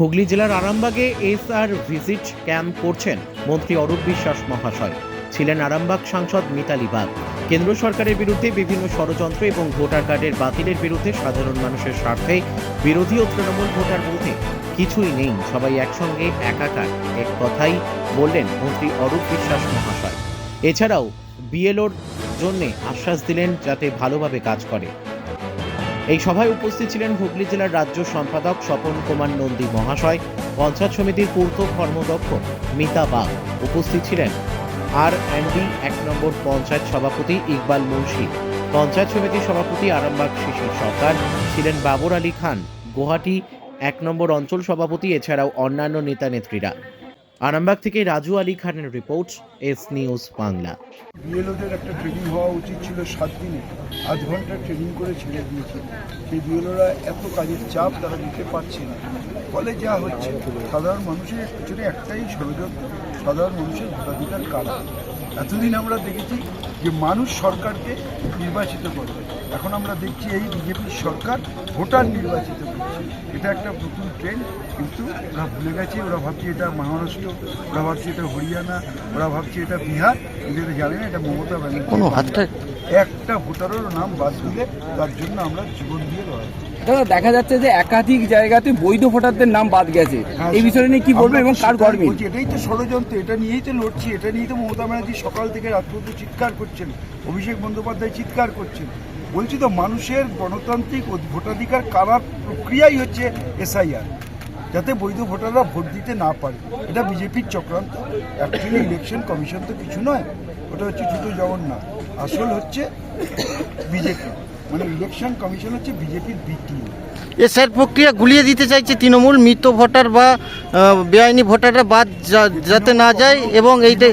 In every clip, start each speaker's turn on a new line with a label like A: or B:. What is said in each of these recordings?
A: হুগলি জেলার আরামবাগে SR visit camp করছেন মন্ত্রী অরূপ বিশ্বাস মহাশয়। ছিলেন আরামবাগ সাংসদ মিতালি বাগ। কেন্দ্র সরকারের বিরুদ্ধে বিভিন্ন ষড়যন্ত্র এবং ভোটার কার্ডের বাতিলের বিরুদ্ধে সাধারণ মানুষের স্বার্থে বিরোধী ও তৃণমূল ভোটার বলতে কিছুই নেই। সবাই একসঙ্গে, একাকার। এক কথাই বললেন মন্ত্রী অরূপ বিশ্বাস মহাশয়। এছাড়াও বিএলওর জন্য আশ্বাস দিলেন যাতে ভালোভাবে কাজ করে। এই সভায় উপস্থিত ছিলেন হুগলি জেলার রাজ্য সম্পাদক স্বপন কুমার নন্দী মহাশয়, পঞ্চায়েত সমিতির পূর্ত কর্মদক্ষ মিতা বাগ উপস্থিত ছিলেন। আর অ্যান্ডি এক নম্বর পঞ্চায়েত সভাপতি ইকবাল মুন্সি, পঞ্চায়েত সমিতির সভাপতি আরামবাগ শিশির সরকার ছিলেন বাবর আলী খান, গুয়াহাটি এক নম্বর অঞ্চল সভাপতি, এছাড়াও অন্যান্য নেতা নেত্রীরা আরামবাগ থেকে রাজু আলী খানের রিপোর্ট, এস নিউজ বাংলা।
B: বিএলওদের একটা ট্রেনিং হওয়া উচিত ছিল সাত দিনে। আধ ঘণ্টা ট্রেনিং করে ছেড়ে দিয়েছে। সেই বিএলওরা এত কাজের চাপ তারা নিতে পারছে না। ফলে যা হচ্ছে, সাধারণ মানুষের পেছনে একটাই ষড়যন্ত্র। সাধারণ মানুষের ভোটাধিকার কারা? এতদিন আমরা দেখেছি যে মানুষ সরকারকে নির্বাচিত করে। এখন আমরা দেখছি এই বিজেপির সরকার ভোটার নির্বাচিত এটা একটা নতুন ট্রেন কিন্তু ওরা ভুলে গেছে ওরা ভাবছে এটা মহারাষ্ট্র ওরা ভাবছে এটা হরিয়ানা ওরা ভাবছে এটা বিহার কিন্তু এটা জানে না এটা মমতা ব্যানার্জি। একটা ভোটারেরও নাম বাদ দিলে তার জন্য আমরা জীবন দিয়ে লড়াই।
C: দাদা দেখা যাচ্ছে যে একাধিক জায়গাতে বৈধ ভোটারদের নাম বাদ গেছে।
B: হ্যাঁ,
C: এই বিষয়টা নিয়ে কি বলবেন এবং কার গর্বে
B: এটাই তো ষড়যন্ত্র এটা নিয়েই তো লড়ছি এটা নিয়েই তো মমতা ব্যানার্জি সকাল থেকে রাত পর্যন্ত চিৎকার করছেন অভিষেক বন্দ্যোপাধ্যায় চিৎকার করছেন। বলছি তো মানুষের গণতান্ত্রিক ভোটাধিকার কারার প্রক্রিয়াই হচ্ছে এসআইআর যাতে বৈধ ভোটাররা ভোট দিতে না পারে। এটা বিজেপির চক্রান্ত। অ্যাকচুয়ালি ইলেকশন কমিশন তো কিছু নয়। ওটা হচ্ছে ছোটো জগন্নাথ। আসল হচ্ছে বিজেপি। মানে ইলেকশন কমিশন হচ্ছে বিজেপির বিটিও
D: এসআর প্রক্রিয়া গুলিয়ে দিতে চাইছে তৃণমূল মৃত ভোটার বা বেআইনি ভোটাররা বাদ যাতে না যায় এবং এইটা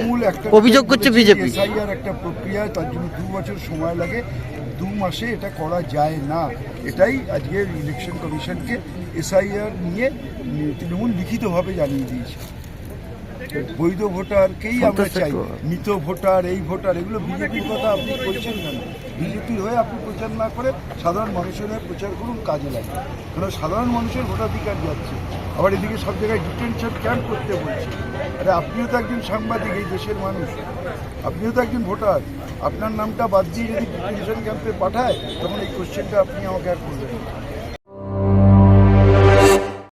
D: অভিযোগ করছে বিজেপি।
B: এসআইআর একটা প্রক্রিয়া তার জন্য দু বছর সময় লাগে। দু মাসে এটা করা যায় না। এটাই আজকে ইলেকশন কমিশনকে এসআইআর নিয়ে তৃণমূল লিখিতভাবে জানিয়ে দিয়েছে। বৈধ ভোটারকেই আমরা চাই? মৃত ভোটার এই ভোটার এগুলো বিজেপির কথা আপনি বলছেন কেন? বিজেপির হয়ে আপনি প্রচার না করে সাধারণ মানুষের হয়ে প্রচার করুন কাজে লাগে কারণ সাধারণ মানুষের ভোটাধিকার যাচ্ছে। আবার এদিকে সব জায়গায় ডিটেনশন ক্যাম্প করতে বলছে। আরে আপনিও তো একজন সাংবাদিক এই দেশের মানুষ। আপনিও তো একজন ভোটার। আপনার নামটা বাদ দিয়ে যদি ডিটেনশন ক্যাম্পে পাঠায় তখন এই কোশ্চেনটা আপনি আমাকে আর করবেন।